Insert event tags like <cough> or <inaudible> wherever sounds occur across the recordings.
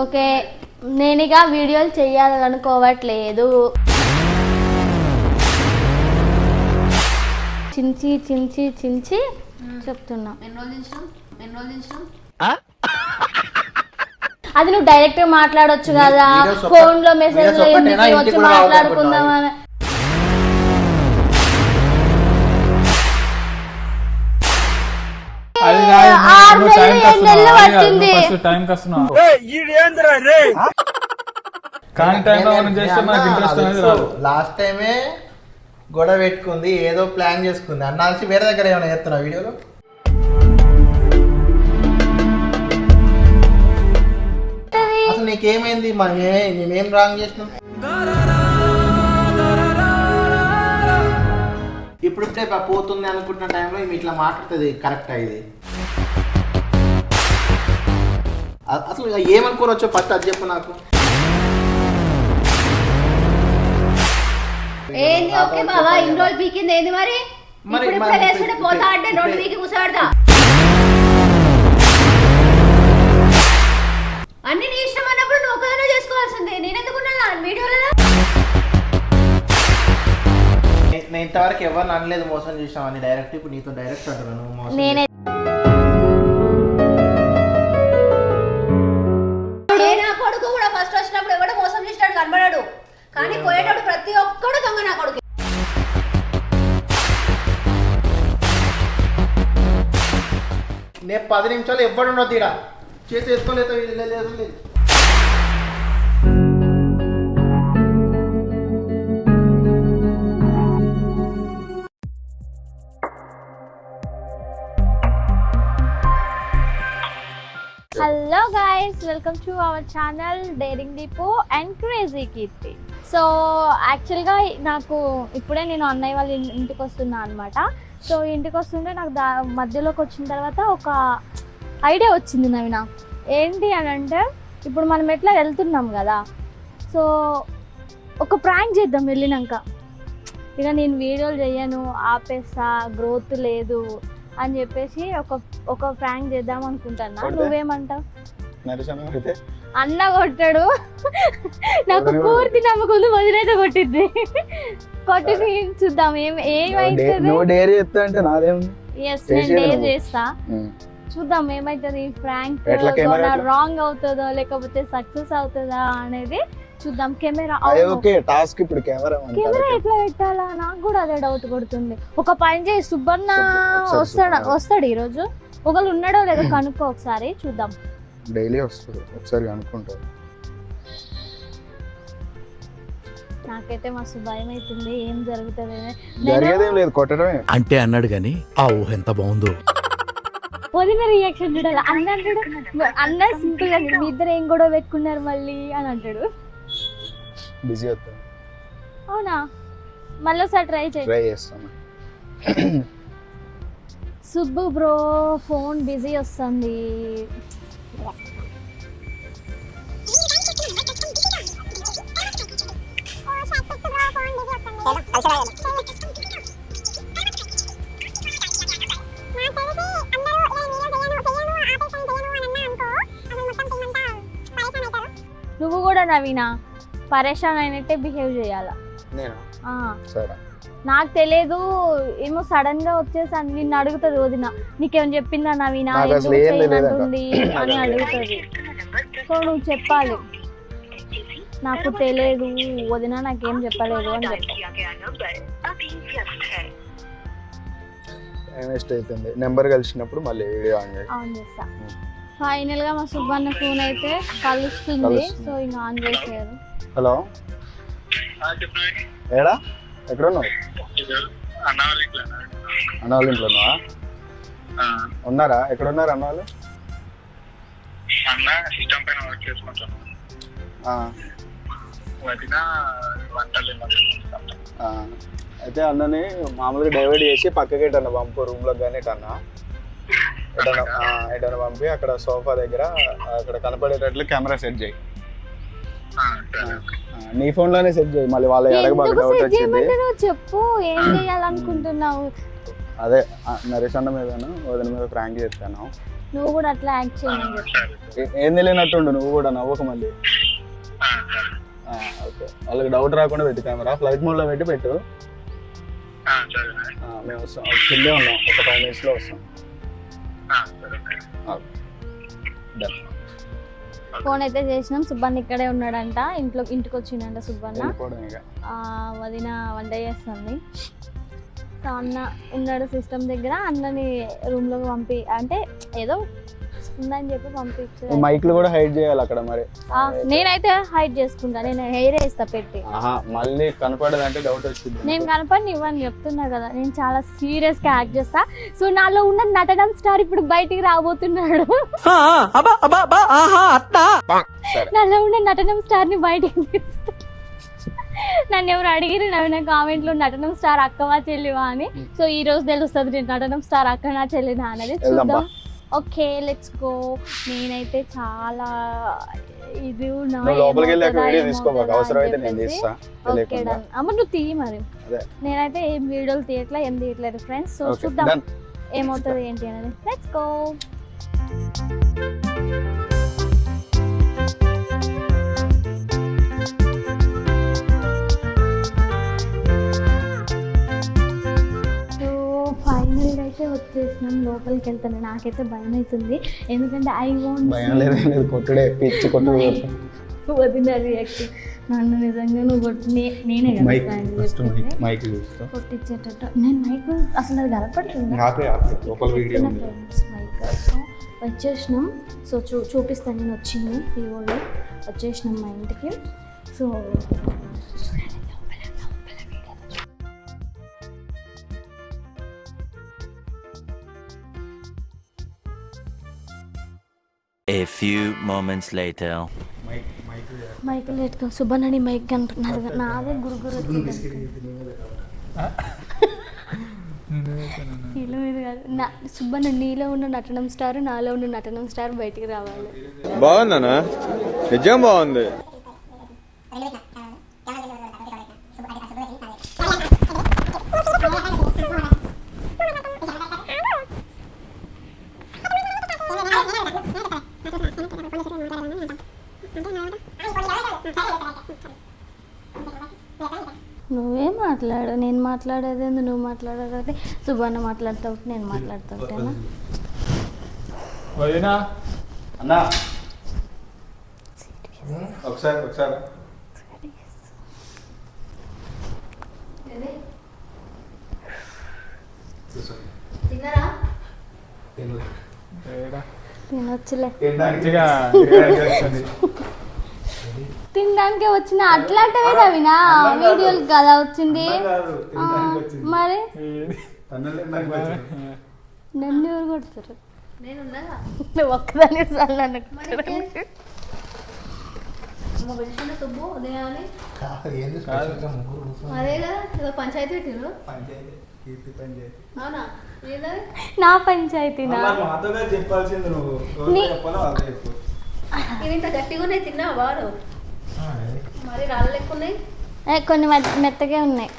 Okay నేనిగా వీడియోలు చేయాలనుకోవట్లేదు చించి చించి చించి చెప్తున్నా. అది నువ్వు డైరెక్ట్గా మాట్లాడొచ్చు కదా. ఫోన్లో మెసేజ్ వీడియోస్ ఒక్కటేనా? ఇంటికి వచ్చి కూడా రావద్దు మాట్లాడుకుందాం లాస్ట్ టైమే గొడవ పెట్టుకుంది ఏదో ప్లాన్ చేసుకుంది. అన్నాల్సి వేరే దగ్గర ఏమైనా చేస్తున్నా వీడియోలో? అసలు నీకేమైంది? మేమేం రాంగ్ చేసినాం? ఇప్పుడిప్పుడే పోతుంది అనుకుంటున్న టైంలో ఈమె ఇట్లా మాట్లాడుతుంది కరెక్ట్ ఇది? అసలు ఇక ఏమనుకోవచ్చో ఫస్ట్ అది చెప్పు నాకు. ఏంది? ఓకే బావా ఇన్ని రోజులు పీకింది ఏంది మరి? మరి- ఇప్పుడు లేచుకుంటే పోతా అంటే రెండు పీకి కూర్చోబెడతా అన్ని నీ ఇష్టం అన్నప్పుడు నువ్వు ఒకదానే చేసుకోవాల్సిందే. నేను ఎందుకున్నా నేను ఇంతవరకు ఎవరిని అనలేదు మోసం చేసామని డైరెక్ట్ ఇప్పుడు నీతో డైరెక్ట్ అంటున్నాను నువ్వు మోసం నేనే ఏ నా కొడుకు కూడా ఫస్ట్ వచ్చినప్పుడు ఎవడో మోసం చేసినాడు కనబడాడు. కానీ పోయేటప్పుడు ప్రతి ఒక్కడు దొంగ నా కొడుకు. నేను పది నిమిషాలు ఎవ్వడు ఉండదు తీరా? చేతి ఎత్తుకోలేదు ఇది లేదు లేదు hello guys welcome to our channel daring Deepu and crazy Keerthi so యాక్చువల్గా నాకు ఇప్పుడే నేను అన్నయ్య వాళ్ళ ఇంటికి వస్తున్నా అనమాట సో ఇంటికి వస్తుంటే నాకు దా మధ్యలోకి వచ్చిన తర్వాత ఒక ఐడియా వచ్చింది నవీన. ఏంటి అని అంటే ఇప్పుడు మనం ఎట్లా వెళ్తున్నాం కదా. సో ఒక ప్రాంక్ చేద్దాం వెళ్ళినాక. ఇక నేను వీడియోలు చేయను ఆపేస్తా గ్రోత్ లేదు అని చెప్పేసి ఒక ఒక ప్రాంక్ చేద్దాం అనుకుంటున్నా? నువ్వేమంటావు? అన్న కొట్టాడు. నాకు పూర్తి నమ్మకం ఉంది వదిలేత కొట్టిద్ది. కొట్టుకు చూద్దాం ఏం నువ్వు డేరీ అంటే నాదేముంది ఎస్ నేను డేర్. చేస్తా. చూద్దాం ఏమైతుంది? ఫ్రాంక్? రాంగ్ అవుతుందో లేకపోతే సక్సెస్ అవుతుందా అనేది చూద్దాం. కెమెరా ఓకే టాస్క్ ఇప్పుడు కెమెరా కెమెరా ఎట్లా పెట్టాలా? నాకు కూడా అదే డౌట్ కొడుతుంది. ఒక పని చేయి సుబ్బన్న వస్తాడా. వస్తాడు ఈరోజు? ఒకళ్ళు ఉన్నాడో లేదో కనుక్కో ఒకసారి చూద్దాం. డైలీ వస్తుంది. ఒకసారి అనుకుంటావు నాకైతే మస్తు భయం అవుతుంది ఏం జరుగుతుంది జరిగేదేం లేదు కొట్టడమే. అంటే అన్నాడు గాని ఆ ఊహ ఎంత బాగుందో. వదిన రియాక్షన్ చూడాలి. అన్న అంటాడు అన్న సింపుల్గా మీ ఇద్దరు ఏం గొడవ పెట్టుకున్నారు మళ్ళీ అని అంటాడు. బిజీ అవుతాను. అవునా? మళ్ళీ ఒకసారి ట్రై చేయి. ట్రై చేస్తాను. సుబ్బు బ్రో ఫోన్ బిజీ వస్తుంది. నవీన పరేషాన్ అయినట్టే బిహేవ్ చేయాల? నేను? ఆ, సరే. నాకు తెలియదు ఏమో సడన్గా వచ్చేసి నిన్ను అడుగుతుంది వదిన. నీకేం చెప్పిందా నవీన. అని అడుగుతుంది. సో నువ్వు చెప్పాలి. నాకు తెలియదు వదిన నాకేం చెప్పలేదు అని అవుతుంది. నెంబర్ కలిసినప్పుడు మళ్ళీ వీడియో ఆన్ చేస్తా. ఫైనల్గా మా సుబ్బన్న ఫోన్ అయితే కలుస్తుంది. సో ఇంకా ఆన్ చేసారు హలో. ఏడా? ఎక్కడున్నావు? అన్న వాళ్ళ ఇంట్లో ఉన్నావా ఉన్నారా ఎక్కడ ఉన్నారు? అన్న వాళ్ళు అన్న సిస్టమ్ పైన వర్క్ చేసుకుంటాను వదిన వంటలు. అయితే అన్నని మామూలుగా డైవర్ట్ చేసి పక్కకి ఎటన్నా పంపు రూమ్లో కానీ ఎటన్నా? ఎటన్నా పంపి అక్కడ సోఫా దగ్గర అక్కడ కనపడేటట్లు కెమెరా సెట్ చేయి. ఆ, సరే. ఆ, నీ ఫోన్లోనే సెట్ చేయి మళ్ళీ వాళ్ళ ఎందుకు అడగబాక డౌట్ వచ్చింది. చెప్పు ఏం చేయాలనుకుంటున్నావు? అదే నరేష్ అన్న మీదను వదిన మీద ప్రాంక్ చేస్తాను. నువ్వు కూడా అట్లా యాక్ట్ సరే ఏ- తెలియనట్టుండు నువ్వు కూడా నవ్వక మళ్ళీ. ఆ, సరే. ఆ, ఓకే. వాళ్ళకి డౌట్ రాకుండా పెట్టు కెమెరా ఫ్లైట్ మోడ్లో పెట్టి పెట్టు. ఆ, సరే ఆ, మేము వస్తాం కిందే ఉన్నాం ఒక ఫైవ్ మినిట్స్లో వస్తాం. ఫోన్ అయితే చేసినాం. సుబ్బన్న ఇక్కడే ఉన్నాడంట. ఇంట్లో ఇంటికి వచ్చిండంట సుబ్బన్న వదిన వంట చేస్తుంది. సో అన్న ఉన్నాడు సిస్టమ్ దగ్గర. అన్నని రూమ్లోకి పంపి అంటే ఏదో ఉందని చెప్పి పంపించు మైక్లు కూడా హైడ్ చేయాలి అక్కడ మరి. నేనైతే హైడ్ చేసుకుంటా నేను హెయిర్ వేస్తా పెట్టి. మళ్ళీ కనపడదంటే డౌట్ వచ్చింది. నేను కనపడి ఇవ్వని చెప్తున్నా కదా నేను చాలా సీరియస్గా యాక్ట్ చేస్తా. సో నాలో ఉన్న నటనం స్టార్ ఇప్పుడు బయటికి రాబోతున్నాడు. సరే. నాలో ఉన్న నటనం స్టార్ని బయటికి. నన్ను ఎవరు అడిగిరు నవ్విన కామెంట్లో నటనం స్టార్ అక్కవా చెల్లివా అని. సో ఈ రోజు తెలుస్తుంది నేను నటనం స్టార్ అక్కనా చెల్లినా అనేది చూద్దాం. ఓకే లెట్స్ గో నేనైతే చాలా ఇది లోపలికి ఏమవుతుందా, వీడియో తీసుకోబాక అవసరం అయితే నేను. తీస్తా ఓకే డన్. అమ్మ నువ్వు తీయి మరి. నేనైతే ఏం వీడియోలు తీయట్లా ఏం తీయట్లేదు ఫ్రెండ్స్ సో చూద్దాం ఏమవుతుంది ఏంటి అనేది. లెట్స్ గో అయితే వచ్చేసినాం లోపలికి వెళ్తాను నాకైతే భయం అవుతుంది ఎందుకంటే ఐ వాంట్ భయం లేదు ఏం లేదు. కొట్టుడే పిచ్చి కొట్టుడు వదిన రియాక్ట్ నన్ను నిజంగా నువ్వు కొట్టి నేనే కొట్టించేటట్టు నేను మైక్ అసలు అది ఉంది. మైక్ సో వచ్చేసినాం. సో చూ చూపిస్తాను నేను వచ్చింది. వివోలో వచ్చేసినాం మా ఇంటికి. So A few moments later. Mic లేట్గా సుబ్బన్నని మైక్ అంటున్నారు నాదే గురుగురు వచ్చింది నీలో మీద కాదు నా సుబ్బన్న నీలో ఉన్న నటనం స్టార్ నాలో ఉన్న నటనం స్టార్ బయటికి రావాలి. బాగుందనా నిజం బాగుంది. నువ్వే మాట్లాడు నేను మాట్లాడేది నువ్వు మాట్లాడేది సుబ్బన్న మాట్లాడుతూ ఉంటే నేను మాట్లాడుతూ ఉంటానా? వదినా. అన్నా. ఒకసారి ఒకసారి? తినొచ్చులే. మంచిగా. <laughs> తినడానికే వచ్చిన అట్లాంటివే రవినా. వీడియోలు కదా వచ్చింది. మరి? నన్ను ఎవరు కొడతారు? నువ్వు ఒక్కదాని నన్ను అదే కదా పంచాయతీ పంచాయతీ, పంచాయతీ. ఏదది నా పంచాయతీనా? మాతోనే చెప్పాల్సింది నువ్వు. నీ- చెప్పాలో అదే చెప్పు. ఇవి ఇంత గట్టిగా ఉన్నాయి తిన్నావా వాడు ఆ, అది. మరి రాళ్ళు లెక్క ఉన్నాయి ఏ, కొన్ని మెత్త- మెత్తగే ఉన్నాయి.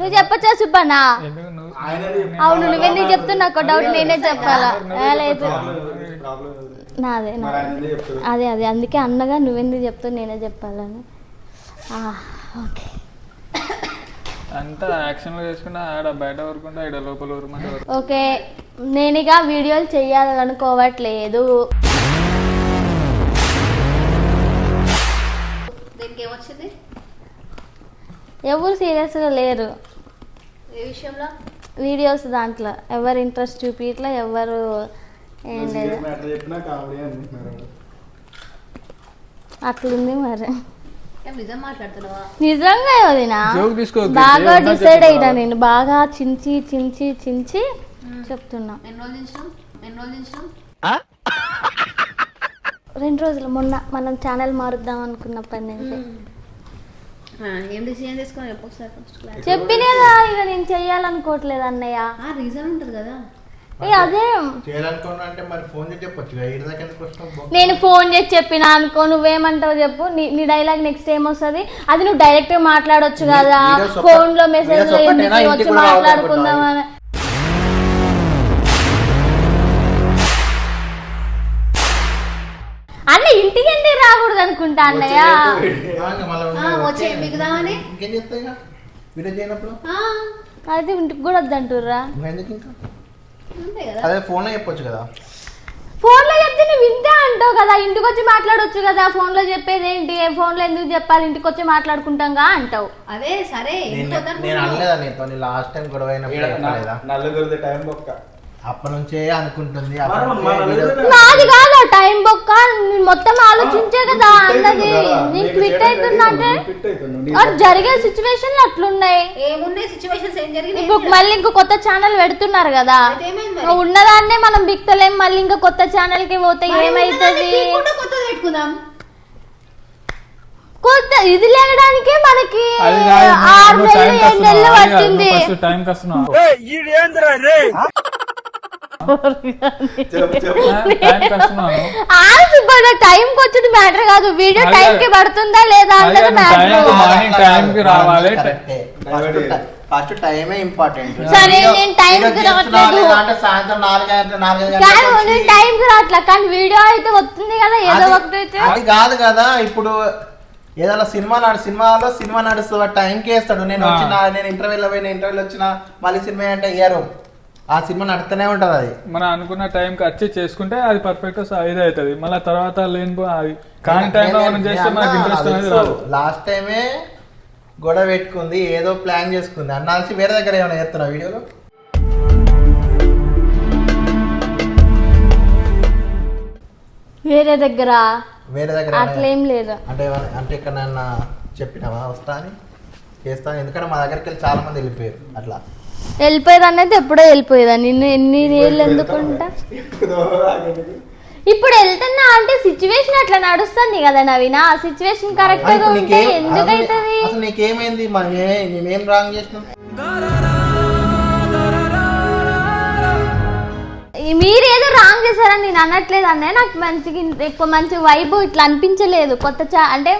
నువ్వు చెప్పచ్చా సుబ్బన్నా? ఎందుకు నువ్వు అవును నువ్వెందుకు చెప్తున్నా నాకు డౌట్ నేనే చెప్పాలా? లేదు. నాదే నాదే అదే అదే. అందుకే అన్నగా నువ్వెందుకు చెప్తావు నేనే చెప్పాలని. ఆ, ఓకే. అంతా యాక్షన్లో చేసుకుంటా ఆడ బయట ఊరుకుంటా ఆడ లోపల ఊరుకుంటా. ఓకే. నేనిగా వీడియోలు చేయాలనుకోవట్లేదు. దీనికి ఎవరు సీరియస్గా లేరు. ఏ విషయంలో? వీడియోస్ దాంట్లో. ఎవరు ఇంట్రెస్ట్ చూపించట్లా ఎవరు ఏం లేదు. అట్లుంది మరి. నిజంగా వదినా. బాగా డిసైడ్ అయినా. నేను. బాగా చించి చించి చించి చెప్తున్నా. రెండు రోజులు. మొన్న మనం ఛానల్ మారుద్దాం అనుకున్నప్పటి నుంచి. ఆ, ఏం డిసిజన్ తీసుకుని చెప్పు ఒకసారి ఫస్ట్ క్లాస్ చెప్పినేదా? ఇక నేను చెయ్యాలనుకోవట్లేదు అన్నయ్య. ఆ రీజన్ ఉంటుంది కదా. ఏ అదే. మరి ఫోన్ చేసి చెప్పొచ్చు నేను ఫోన్ చేసి చెప్పిన అనుకో నువ్వేమంటావు చెప్పు. నీ నీ డైలాగ్ నెక్స్ట్ ఏం వస్తుంది. అది నువ్వు డైరెక్ట్ మాట్లాడొచ్చు కదా. ఫోన్లో మెసేజ్ వచ్చి మాట్లాడుకుందాం అని అన్న ఇంటికి ఎందుకు రాకూడదు అనుకుంటా అన్నయ్య? వచ్చే మిగదామని ఇంకేం చెప్తాయి అయితే ఇంటికి కూడా వద్దంటుర్రా. ఎందుకు ఇంకా? అంతే కదా. అదే ఫోన్లో చెప్పొచ్చు కదా. ఫోన్లో చెప్తే నువ్వు వింటే అంటావు కదా. ఇంటికి వచ్చి మాట్లాడొచ్చు కదా. ఫోన్లో చెప్పేది ఏంటి? ఫోన్లో ఎందుకు చెప్పాలి? ఇంటికి వచ్చి మాట్లాడుకుంటాంగా అంటావు. అదే సరే నేను? అనలేదా నీతో? నీ లాస్ట్ టైం గొడవ అయినప్పుడు చెప్పలేదా? నలుగురిది టైం బొక్క అప్పటి నుంచే అనుకుంటుంది నాది కాదు టైం బొక్క. మొత్తం ఆలోచించే కదా అన్నది. నేను క్విట్ అది జరిగే సిచ్యువేషన్లు అట్లున్నాయి. ఏమున్నాయి? సిచ్యువేషన్స్ ఏం జరిగింది ఇప్పుడు మళ్ళీ ఇంకో కొత్త ఛానల్ పెడుతున్నారు కదా? ఉన్నదాన్నే మనం బిక్తలేం. మళ్ళీ ఇంకా కొత్త ఛానల్కి పోతే ఏమైతుంది? పెట్టుకుందాం. కొత్త ఇది లేగడానికే మనకి ఆరు నెలలు ఏడు నెలలు పట్టింది. <laughs> టైం కి వచ్చింది మ్యాటర్ కాదు. వీడియో. టైం కి పడుతుందా లేదా అన్నది టైం మ్యాటర్ మార్నింగ్ టైంకి రావాలి. కరెక్టే. ఫస్ట్ టై- టైమే ఇంపార్టెంట్ సరే, నేను రావట్లేదు. అంటే సాయంత్రం నాలుగు నాలుగు కానీ టైం కి రావట్లే వీడియో అయితే వస్తుంది కదా ఏదో అది- ఒకటి అయితే. అది కాదు కదా ఇప్పుడు ఏదైనా సినిమా నడు సినిమాలో సినిమా నడుస్తుంది టైంకి వేస్తాడు. నేను. వచ్చిన నేను ఇంటర్వ్యూలో పోయిన ఇంటర్వ్యూలో వచ్చిన మళ్ళీ సినిమా అంటే ఇయ్యరు ఆ సినిమా నడుస్తూనే ఉంటది అది. మనం అనుకున్న టైంకి వచ్చి చేసుకుంటే అది పర్ఫెక్ట్ ఇది అవుతుంది మళ్ళీ తర్వాత లేని అది కాని టైంలో మనం చేస్తే మనకి ఇంట్రెస్ట్ అనేది రాదు. లాస్ట్ టైమే గొడవ పెట్టుకుంది ఏదో ప్లాన్ చేసుకుంది. అన్నాల్సి వేరే దగ్గర ఏమైనా చేస్తున్నా వీడియోలో? వేరే దగ్గర? వేరే దగ్గర అట్లేం లేదు? అంటే అంటే ఎక్కడైనా చెప్పినావా? వస్తా అని? చేస్తాను ఎందుకంటే మా దగ్గరికి వెళ్ళి చాలా మంది వెళ్ళిపోయారు. అట్లా. వెళ్ళిపోయేది అనేది ఎప్పుడో వెళ్ళిపోయేదా నిన్ను ఎన్ని ఏళ్ళు ఎందుకుంటా? ఇప్పుడు వెళ్తున్నా అంటే సిచ్యువేషన్ అట్లా నడుస్తుంది కదా నవీన. ఆ సిచ్యువేషన్ కరెక్ట్గా ఉంటే నీకేం- ఎందుకు అసలు- అవుతుంది అసలు నీకేమైంది? మేమేం రాంగ్ చేసినాం? మీరు ఏదో రాంగ్ చేశారని నేను అనట్లేదు అన్నయ్య. నాకు మంచిగా ఎక్కువ మంచి వైబ్ ఇట్లా అనిపించలేదు. కొత్త అంటే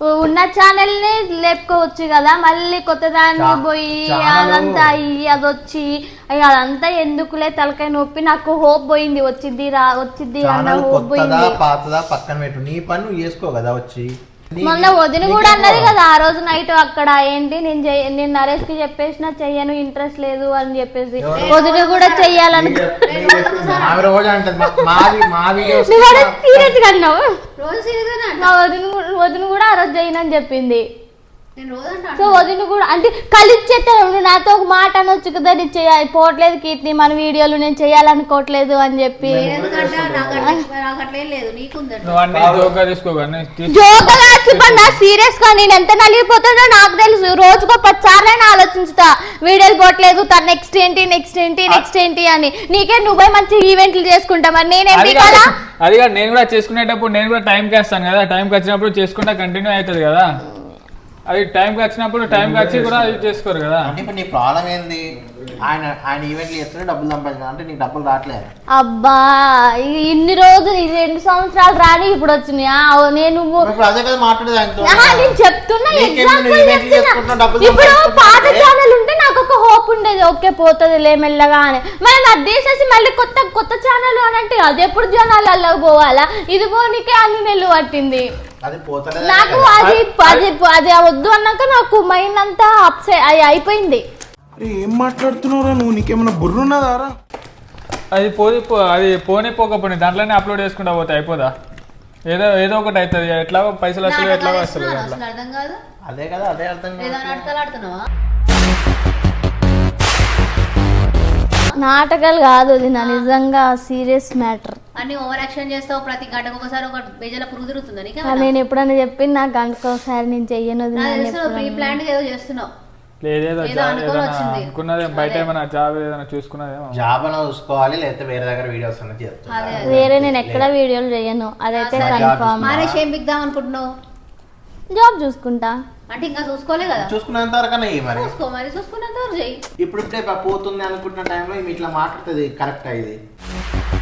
ఉన్న ఛానల్ని లేపుకోవచ్చు కదా. మళ్ళీ కొత్త దాన్ని పోయి అదంతా అయ్యి అది వచ్చి అయ్య అదంతా ఎందుకులే తలకాయ నొప్పి? నాకు హోప్ పోయింది. వచ్చింది రా వచ్చింది అన్న హోప్ కొత్తదా పోయింది. పాతదా పక్కన పెట్టు. నీ పని నువ్వు చేసుకో కదా వచ్చి. మొన్న వదిన కూడా అన్నది? కదా ఆ రోజు నైట్ అక్కడ ఏంటి? నేను నేను నరేష్కి చెప్పేసిన చెయ్యను ఇంట్రెస్ట్ లేదు అని చెప్పేసి? వదిన కూడా చెయ్యాలను వదిన కూడా- వదిన చెప్పింది. సో వదిన కూడా అంటే కలిచ్చేస్తాను నువ్వు నాతో ఒక మాట అనొచ్చు కదా నేను చేయాలి పోవట్లేదు కీర్తి మన వీడియోలు నేను చేయాలనుకోవట్లేదు అని చెప్పి. జోక్గా సీరియస్గా నేను ఎంత నలిగిపోతుందో నాకు తెలుసు. రోజుకో పది సార్లైనా ఆలోచించుతా. వీడియోలు పోవట్లేదు తన నెక్స్ట్ ఏంటి నెక్స్ట్ ఏంటి నెక్స్ట్ ఏంటి అని. నీకే నువ్వే మంచి ఈవెంట్లు చేసుకుంటా మరి నేనేం అది పీకాలా కాదు? అది కాదు నేను కూడా చేసుకునేటప్పుడు నేను కూడా టైంకి వేస్తాను కదా. టైంకి వచ్చినప్పుడు చేసుకుంటా కంటిన్యూ అవుతుంది కదా. అది టైంకి వచ్చినప్పుడు టైంకి వచ్చి కూడా అది చేసుకోరు కదా. అంటే ఇప్పుడు నీ ప్రాబ్లం ఏంది? ఆయన ఆయన ఈవెంట్లు చేస్తుంటే డబ్బులు సంపాదించాలి అంటే నీకు డబ్బులు రావట్లేదు. అబ్బా ఇన్ని రోజులు ఈ రెండు సంవత్సరాలు రాని ఇప్పుడు వచ్చినాయి? ఆ, నేను ఇప్పుడు అదే కదా మాట్లాడేది ఆయనతో. ఆహా, నేను చెప్తున్నా నీకేం ఎగ్జాంపుల్ ఈవెంట్లు చెప్తున్నా. చేసుకుంటున్నావు, డబ్బులు ఇప్పుడు సంపాదిస్తున్నావు పాత అంటే- ఛానల్ ఉంటే నాకు ఒక హోప్ ఉండేది. ఓకే పోతుంది లే మెల్లగా అని. మనం అది తీసేసి మళ్ళీ కొత్త కొత్త ఛానల్ అని అంటే అది ఎప్పుడు జనాలలో పోవాలా? ఇది పోనీకే అన్ని నెలలు పట్టింది. అది పోతలేదు నాకు అది అది అది వద్దు అన్నాక నాకు మైండ్ అంతా అప్సెట్ అయిపోయింది. ఏం మాట్లాడుతున్నావురా నువ్వు? నీకేమైనా బుర్రున్నదారా అది పోది పో- అది పోనీ పోకపోయి దాంట్లోనే అప్లోడ్ చేసుకుంటా పోతే అయిపోదా? ఏదో ఏదో ఒకటి అవుతుంది ఎట్లా పైసలు వస్తుంది ఎట్లా నాటకాలు వస్తుంది అర్థం కాదు. అదే కదా అదే అర్థం నాటకాలు కాదు అది నా నిజంగా సీరియస్ మ్యాటర్ అన్ని ఓవర్ యాక్షన్ చేస్తావు ప్రతి గంటకు ఒకసారి ఒక బేజల పురుగు తిరుగుతుందా నీకు నేను ఎప్పుడైనా చెప్పి నేను చెయ్యను అది నాకు నేను తెలుసు ఎప్పుడన్నా- ప్రీ ప్లాన్ ఏదో చేస్తున్నావు. లేదేదో. అనుకున్నదే బయట ఏమైనా జాబ్ ఏదైనా చూసుకున్నదేమో. జాబ్ అన్న చూసుకోవాలి లేకపోతే వేరే దగ్గర వీడియోస్ అన్న చేస్తాను అదే వేరే నేను ఎక్కడ వీడియోలు చేయను. అదైతే మానేసి ఏం బిగ్దాం అనుకుంటున్నావు? జాబ్ చూసుకుంటా. అంటే ఇంకా చూసుకోలే కదా? చూసుకున్నంత మరి. చూసుకో మరి చూసుకున్నంత వరకు చెయ్యి. ఇప్పుడిప్పుడే పా- పోతుంది అనుకుంటున్న టైంలో ఇట్లా మాట్లాడుతుంది కరెక్ట్ ఇది? అ-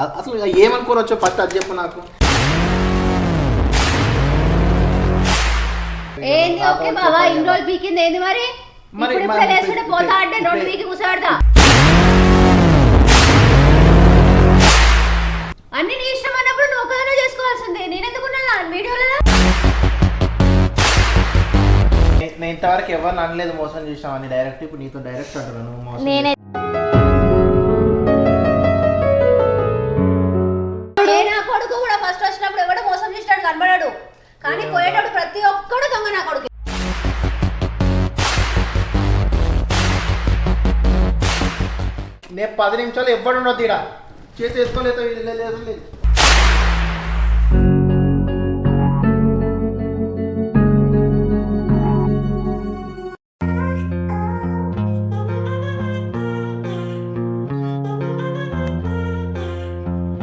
అసలు ఏమనుకోరొచ్చో ఫస్ట్? అది చెప్పు నాకు. ఏంది? ఓకే బాబా ఇన్ని రోజులు పీకింది ఏంది మరి? మరి- ఇప్పుడు ఇప్పుడే మరి- లేస్తుంటే పోతా అంటే ఇప్పుడు- రెండు పీకి కూర్చోబెడతా. అన్ని నీ ఇష్టం అన్నప్పుడు నువ్వు ఒకదానే చేసుకోవాల్సిందే. నేను ఎందుకున్నా వీడియోలో నేను ఇంతవరకు ఎవరిని అనలేదు మోసం చేసినామని డైరెక్ట్ ఇప్పుడు నీతో డైరెక్ట్ అంటున్నాను నువ్వు మోసం నేనే కొడుకు కూడా ఫస్ట్ వచ్చినప్పుడు ఎవడో మోసం చేసినాడు కనబడాడు. కానీ పోయేటప్పుడు ప్రతి ఒక్కడు దొంగ నా కొడుకు. నేను పది నిమిషాలు ఎవ్వడు ఉండదు తీరా చేతి ఎత్తుకోలేదు లేదు